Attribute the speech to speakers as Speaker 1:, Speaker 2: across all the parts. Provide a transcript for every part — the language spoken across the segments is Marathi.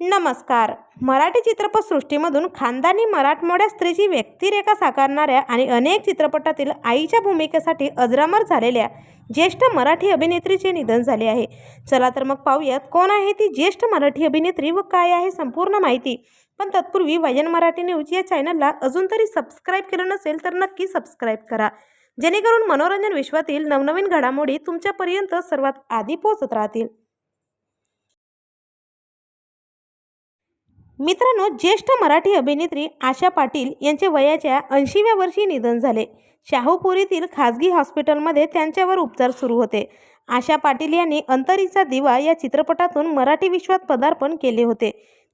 Speaker 1: नमस्कार. मराठी चित्रपटसृष्टीमधून खानदानी मराठमोड्या स्त्रीची व्यक्तिरेखा साकारणाऱ्या आणि अनेक चित्रपटातील आईच्या भूमिकेसाठी अजरामर झालेल्या ज्येष्ठ मराठी अभिनेत्रीचे निधन झाले आहे. चला तर मग पाहूयात कोण आहे ती ज्येष्ठ मराठी अभिनेत्री व काय आहे संपूर्ण माहिती. पण तत्पूर्वी वयन मराठी न्यूज या चॅनलला अजून तरी सबस्क्राईब केलं नसेल तर नक्की सबस्क्राईब करा. जेणेकरून मनोरंजन विश्वातील नवनवीन घडामोडी तुमच्यापर्यंत सर्वात आधी पोहोचत राहतील. मित्रांनो ज्येष्ठ मराठी अभिनेत्री आशा पाटील यांचे वयाच्या ऐंशीव्या वर्षी निधन झाले. शाहूपुरीतील खाजगी हॉस्पिटलमध्ये त्यांच्यावर उपचार सुरू होते. आशा पाटील यांनी अंतरीचा दिवा या चित्रपटातून मराठी विश्वात पदार्पण केले होते.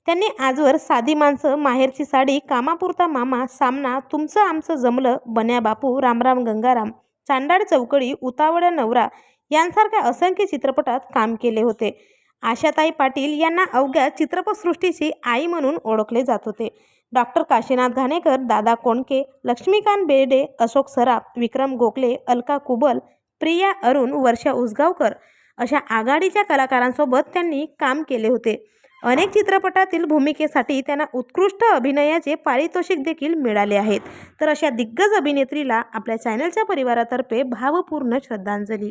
Speaker 1: त्यांनी आजवर साधी माणसं माहेरची साडी कामापुरता मामा सामना तुमचं आमचं जमलं बन्या बापू रामराम गंगाराम चांडाळ चौकडी उतावळ्या नवरा यांसारख्या असंख्य चित्रपटात काम केले होते. आशाताई पाटील यांना अवघ्या चित्रपटसृष्टीची आई म्हणून ओळखले जात होते. डॉक्टर काशीनाथ घाणेकर दादा कोंडके लक्ष्मीकांत बेर्डे अशोक सराफ विक्रम गोखले अलका कुबल प्रिया अरुण वर्षा उसगावकर अशा आघाडीच्या कलाकारांसोबत त्यांनी काम केले होते. अनेक चित्रपटातील भूमिकेसाठी त्यांना उत्कृष्ट अभिनयाचे पारितोषिक देखील मिळाले आहेत. तर अशा दिग्गज अभिनेत्रीला आपल्या चॅनलच्या परिवारातर्फे भावपूर्ण श्रद्धांजली.